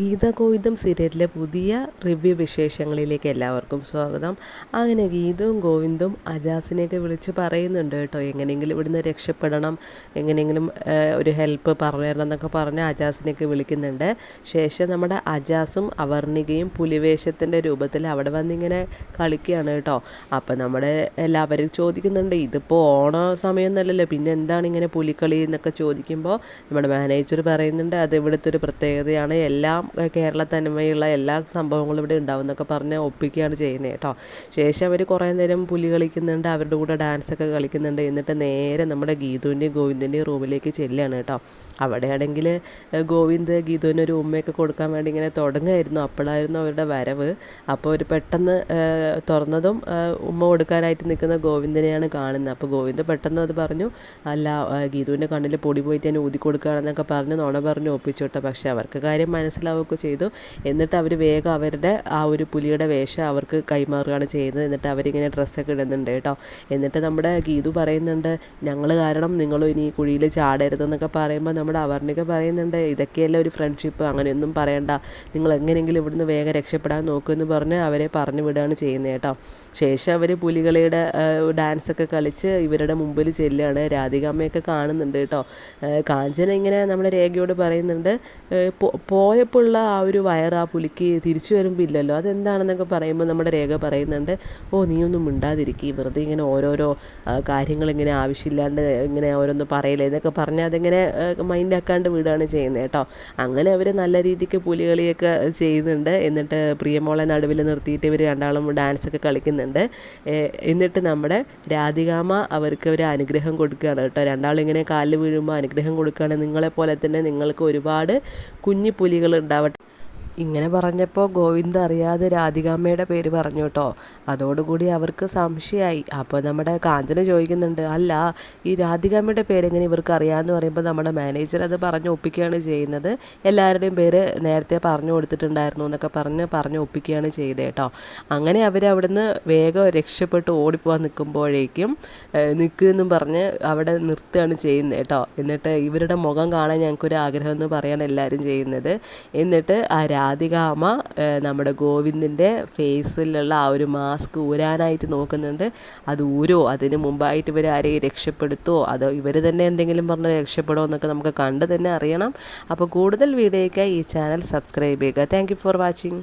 ഗീത ഗോവിന്ദം സീരിയലിലെ പുതിയ റിവ്യൂ വിശേഷങ്ങളിലേക്ക് എല്ലാവർക്കും സ്വാഗതം. അങ്ങനെ ഗീതവും ഗോവിന്ദും അജാസിനെയൊക്കെ വിളിച്ച് പറയുന്നുണ്ട് കേട്ടോ എങ്ങനെയെങ്കിലും ഇവിടുന്ന് രക്ഷപ്പെടണം എങ്ങനെയെങ്കിലും ഒരു ഹെൽപ്പ് പറഞ്ഞു തരണം എന്നൊക്കെ പറഞ്ഞ് അജാസിനെയൊക്കെ വിളിക്കുന്നുണ്ട്. ശേഷം നമ്മുടെ അജാസും അവർണികയും പുലിവേഷത്തിന്റെ രൂപത്തിൽ അവിടെ വന്നിങ്ങനെ കളിക്കുകയാണ് കേട്ടോ. അപ്പം നമ്മുടെ എല്ലാവരും ചോദിക്കുന്നുണ്ട് ഇതിപ്പോൾ ഓണ സമയമൊന്നുമല്ലല്ലോ പിന്നെ എന്താണ് ഇങ്ങനെ പുലിക്കളി എന്നൊക്കെ ചോദിക്കുമ്പോൾ നമ്മുടെ മാനേജർ പറയുന്നുണ്ട് അത് ഇവിടുത്തെ ഒരു പ്രത്യേകതയാണ് എല്ലാം എല്ലാം കേരള തനിമയുള്ള എല്ലാ സംഭവങ്ങളും ഇവിടെ ഉണ്ടാവും എന്നൊക്കെ പറഞ്ഞ് ഒപ്പിക്കുകയാണ് ചെയ്യുന്നത് കേട്ടോ. ശേഷം അവർ കുറേ നേരം പുലി കളിക്കുന്നുണ്ട് അവരുടെ കൂടെ ഡാൻസൊക്കെ കളിക്കുന്നുണ്ട്. എന്നിട്ട് നേരെ നമ്മുടെ ഗീതുവിന്റെയും ഗോവിന്ദന്റെയും റൂമിലേക്ക് ചെല്ലുകയാണ് കേട്ടോ. അവിടെയാണെങ്കിൽ ഗോവിന്ദ് ഗീതുവിന് ഒരു ഉമ്മയൊക്കെ കൊടുക്കാൻ വേണ്ടി ഇങ്ങനെ തുടങ്ങുമായിരുന്നു അപ്പോഴായിരുന്നു അവരുടെ വരവ്. അപ്പോൾ ഒരു പെട്ടെന്ന് തുറന്നതും ഉമ്മ കൊടുക്കാനായിട്ട് നിൽക്കുന്ന ഗോവിന്ദനെയാണ് കാണുന്നത്. അപ്പോൾ ഗോവിന്ദ് പെട്ടെന്ന് അത് പറഞ്ഞു അല്ല ഗീതുവിന്റെ കണ്ണിൽ പൊടി പോയിട്ട് ഞാൻ ഊതി കൊടുക്കുകയാണെന്നൊക്കെ പറഞ്ഞ് നോണ പറഞ്ഞ് ഒപ്പിച്ചു കേട്ടോ പക്ഷേ അവർക്ക് കാര്യം മനസ്സിലാവുകയൊക്കെ ചെയ്തു. എന്നിട്ട് അവർ വേഗം അവരുടെ ആ ഒരു പുലിയുടെ വേഷം അവർക്ക് കൈമാറുകയാണ് ചെയ്യുന്നത്. എന്നിട്ട് അവരിങ്ങനെ ഡ്രസ്സൊക്കെ ഇടുന്നുണ്ട് കേട്ടോ. എന്നിട്ട് നമ്മുടെ ഗീതു പറയുന്നുണ്ട് ഞങ്ങൾ കാരണം നിങ്ങൾ ഇനി കുഴിയിൽ ചാടരുതെന്നൊക്കെ പറയുമ്പോൾ നമ്മുടെ അവർണിക പറയുന്നുണ്ട് ഇതൊക്കെയല്ല ഒരു ഫ്രണ്ട്ഷിപ്പ് അങ്ങനെയൊന്നും പറയണ്ട. നിങ്ങൾ എങ്ങനെയെങ്കിലും ഇവിടുന്ന് വേഗം രക്ഷപ്പെടാൻ നോക്കുമെന്ന് പറഞ്ഞ് അവരെ പറഞ്ഞു വിടുകയാണ് ചെയ്യുന്നത് കേട്ടോ. ശേഷം അവർ പുലികളിയുടെ ഡാൻസൊക്കെ കളിച്ച് ഇവരുടെ മുമ്പിൽ ചെല്ലുകയാണ്. രാധികാമ്മയൊക്കെ കാണുന്നുണ്ട് കേട്ടോ. കാഞ്ചന ഇങ്ങനെ നമ്മുടെ രേഖയോട് പറയുന്നുണ്ട് പോയപ്പോൾ ഉള്ള ആ ഒരു വയർ ആ പുലിക്ക് തിരിച്ചു വരുമ്പോൾ ഇല്ലല്ലോ അതെന്താണെന്നൊക്കെ പറയുമ്പോൾ നമ്മുടെ രേഖ പറയുന്നുണ്ട് ഓ നീ ഒന്നും മിണ്ടാതിരിക്കുക വെറുതെ ഇങ്ങനെ ഓരോരോ കാര്യങ്ങൾ ഇങ്ങനെ ആവശ്യമില്ലാണ്ട് ഇങ്ങനെ ഓരോന്ന് പറയില്ല? എന്നൊക്കെ പറഞ്ഞാൽ അതിങ്ങനെ മൈൻഡാക്കാണ്ട് വിടുകയാണ് ചെയ്യുന്നത് കേട്ടോ. അങ്ങനെ അവർ നല്ല രീതിക്ക് പുലികളിയൊക്കെ ചെയ്യുന്നുണ്ട്. എന്നിട്ട് പ്രിയമോളെ നടുവിൽ നിർത്തിയിട്ട് ഇവർ രണ്ടാളും ഡാൻസൊക്കെ കളിക്കുന്നുണ്ട്. എന്നിട്ട് നമ്മുടെ രാധികാമ അവർക്ക് ഒരു അനുഗ്രഹം കൊടുക്കുകയാണ് കേട്ടോ. രണ്ടാളിങ്ങനെ കാലിൽ വീഴുമ്പോൾ അനുഗ്രഹം കൊടുക്കുകയാണ്. നിങ്ങളെപ്പോലെ തന്നെ നിങ്ങൾക്ക് ഒരുപാട് കുഞ്ഞു പുലികൾ ഉണ്ടാവട്ടെ ഇങ്ങനെ പറഞ്ഞപ്പോൾ ഗോവിന്ദ് അറിയാതെ രാധികാമ്മയുടെ പേര് പറഞ്ഞു കേട്ടോ. അതോടുകൂടി അവർക്ക് സംശയമായി. അപ്പോൾ നമ്മുടെ കാഞ്ചന ചോദിക്കുന്നുണ്ട് അല്ല ഈ രാധികാമ്മയുടെ പേരെങ്ങനെ ഇവർക്ക് അറിയാമെന്ന് പറയുമ്പോൾ നമ്മുടെ മാനേജർ അത് പറഞ്ഞു ഒപ്പിക്കുകയാണ് ചെയ്യുന്നത്. എല്ലാവരുടെയും പേര് നേരത്തെ പറഞ്ഞു കൊടുത്തിട്ടുണ്ടായിരുന്നു എന്നൊക്കെ പറഞ്ഞ് പറഞ്ഞു ഒപ്പിക്കുകയാണ് ചെയ്തത് കേട്ടോ. അങ്ങനെ അവരവിടുന്ന് വേഗം രക്ഷപ്പെട്ട് ഓടിപ്പോകാൻ നിൽക്കുമ്പോഴേക്കും നിൽക്കുമെന്നും പറഞ്ഞ് അവിടെ നിർത്തുകയാണ് ചെയ്യുന്നത് കേട്ടോ. എന്നിട്ട് ഇവരുടെ മുഖം കാണാൻ ഞങ്ങൾക്കൊരു ആഗ്രഹം എന്ന് പറയാണ് എല്ലാവരും ചെയ്യുന്നത്. എന്നിട്ട് ആ രാധികാമ്മ നമ്മുടെ ഗോവിന്ദിന്റെ ഫേസിലുള്ള ആ ഒരു മാസ്ക് ഊരാനായിട്ട് നോക്കുന്നുണ്ട്. അത് ഊരോ? അതിന് മുമ്പായിട്ട് ഇവർ ആരെയും രക്ഷപ്പെടുത്തുമോ അതോ ഇവർ തന്നെ എന്തെങ്കിലും പറഞ്ഞ് രക്ഷപ്പെടുമോ എന്നൊക്കെ നമുക്ക് കണ്ട് തന്നെ അറിയണം. അപ്പോൾ കൂടുതൽ വീഡിയോയ്ക്കായി ഈ ചാനൽ സബ്സ്ക്രൈബ് ചെയ്യുക. Thank for watching